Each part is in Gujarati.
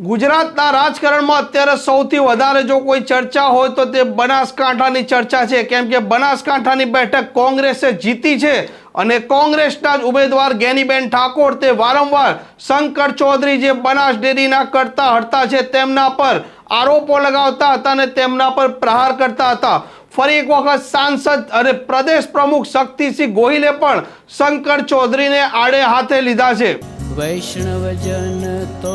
ગુજરાતના રાજકારણમાં અત્યારે સૌથી વધારે જો કોઈ ચર્ચા હોય તો તે બનાસકાંઠાની ચર્ચા છે. કેમ કે બનાસકાંઠાની બેઠક કોંગ્રેસે જીતી છે અને કોંગ્રેસના જ ઉમેદવાર ગેનીબેન ઠાકોર તે વારંવાર શંકર ચૌધરી જે બનાસ ડેરીના કરતા હડતા છે તેમના પર આરોપો લગાવતા હતા અને તેમના પર પ્રહાર કરતા હતા. ફરી એક વખત સાંસદ અને પ્રદેશ પ્રમુખ શક્તિસિંહ ગોહિલે પણ શંકર ચૌધરીને આડે હાથે લીધા છે. વૈષ્ણવજન તો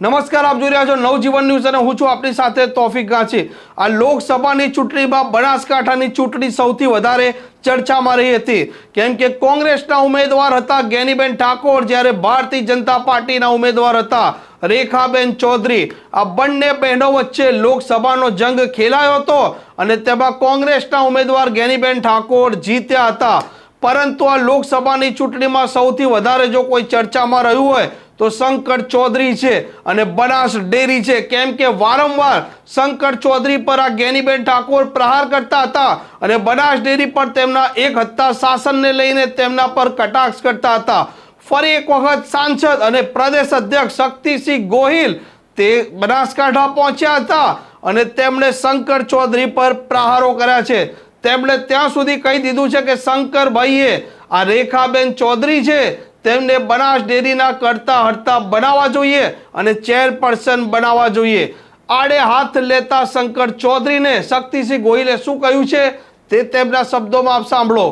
નમસ્કાર, આપ જોઈ રહ્યા છો નવજીવન ન્યૂઝ અને હું છું આપણી સાથે તોફિક ગાંચી. આ લોકસભાની ચૂંટણીમાં બનાસકાંઠાની ચૂંટણી સૌથી વધારે ચર્ચામાં રહી હતી. કેમ કે કોંગ્રેસના ઉમેદવાર હતા ગેનીબેન ઠાકોર, જ્યારે ભારતીય જનતા પાર્ટીના ઉમેદવાર હતા રેખાબેન ચૌધરી. આ બંને બહેનો વચ્ચે લોકસભાનો જંગ ખેલાયો હતો અને તેમાં કોંગ્રેસના ઉમેદવાર ગેનીબેન ઠાકોર જીત્યા હતા. પરંતુ આ લોકસભાની ચૂંટણીમાં સૌથી વધારે જો કોઈ ચર્ચામાં રહ્યું હોય તો શંકર ચૌધરી છે અને બનાસ ડેરી છે. કેમ કે વારંવાર શંકર ચૌધરી પર આ ગેનીબેન ઠાકોર પ્રહાર કરતા હતા અને બનાસ ડેરી પર તેમના એક હત્તા શાસનને લઈને તેમના પર કટાક્ષ કરતા હતા. ફરી એક વખત સાંસદ અને પ્રદેશ અધ્યક્ષ શક્તિસિંહ ગોહિલ તે બનાસકાંઠા પહોંચ્યા હતા અને તેમણે શંકર ચૌધરી પર પ્રહારો કર્યા છે. તેમણે ત્યાં સુધી કહી દીધું છે કે શંકરભાઈએ આ રેખાબેન ચૌધરી છે તેમને બનાસ ડેરીના કરતા હડતા બનાવવા જોઈએ અને ચેરપર્સન બનાવવા જોઈએ. આડે હાથ લેતા શંકર ચૌધરીને શક્તિસિંહ ગોહિલે શું કહ્યું છે તે તેમના શબ્દોમાં આપ સાંભળો.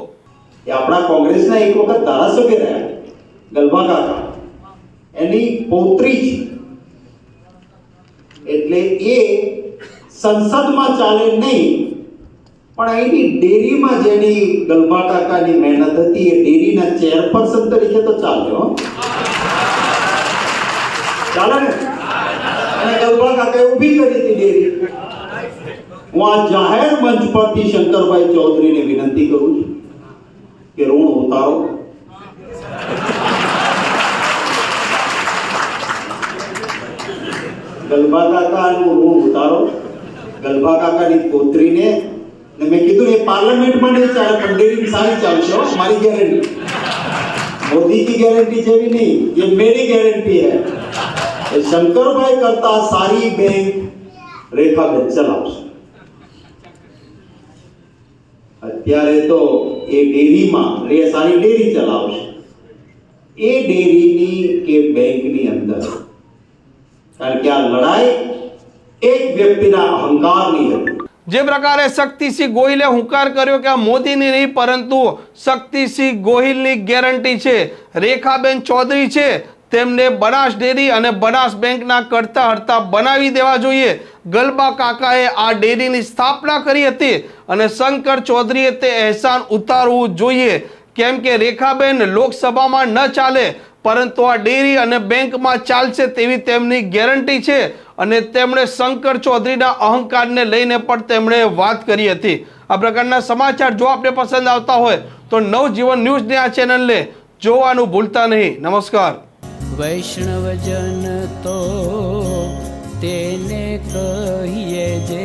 એ આપણા કોંગ્રેસના એક વખત ધારાસભ્ય રહ્યા ગલબા કાકા. એની પૌત્રી છે. એટલે એ સંસદમાં ચાલે નહીં પણ અહીંની ડેરીમાં જેની ગલબા કાકાની મહેનત હતી, એ ડેરીના ચેરપર્સન તરીકે તો ચાલ્યો ચાલે ને? અને ગલબા કાકાએ ઊભી કરી હતી ડેરી. હું આ જાહેર મંચ પરથી શંકરભાઈ ચૌધરીને વિનંતી કરું છું કે ઋણ ઉતારો. ગલબા કાકાનું ઋણ ઉતારો. ગલબા કાકાની પોત્રીને ને મેં કીધું એ પાર્લામેન્ટમાં નહીં ચાલે પણ ડેરી સારી ચાલશે હો મારી ગેરંટી મોદી કી ગેરંટી જેવી નહીં ये मेरी गारंटी है એ શંકરભાઈ કરતા સારી બેંક રેખાબેન ચલાવશે અત્યારે તો એ ડેરીમાં રે સારી ડેરી ચલાવશે એ ડેરીની કે બેંકની અંદર કારણ કે આ લડાઈ એક વ્યક્તિના અહંકારની હતી જે પ્રકારે શક્તિસિંહ ગોહિલે હુંકાર કર્યો કે આ મોદીની નહીં, પરંતુ શક્તિસિંહ ગોહિલની ગેરંટી છે. રેખાબેન ચૌધરી છે. તેમને બનાસ ડેરી અને બનાસ બેંકના કરતા હડતા બનાવી દેવા જોઈએ. ગલબા કાકાએ આ ડેરીની સ્થાપના કરી હતી અને શંકર ચૌધરીએ તે અહેસાન ઉતારવું જોઈએ. કેમ કે રેખાબેન લોકસભામાં ન ચાલે પરંતુ આ ડેરી અને બેંકમાં ચાલશે તેવી તેમની ગેરંટી છે અને તેમણે શંકર ચૌધરીના અહંકારને લઈને પણ તેમણે વાત કરી હતી. આ પ્રકારના સમાચાર જો આપને પસંદ આવતા હોય તો નવજીવન ન્યૂઝની આ ચેનલને જોવાનું ભૂલતા નહીં. નમસ્કાર. વૈષ્ણવજન તો તેને કહીએ જે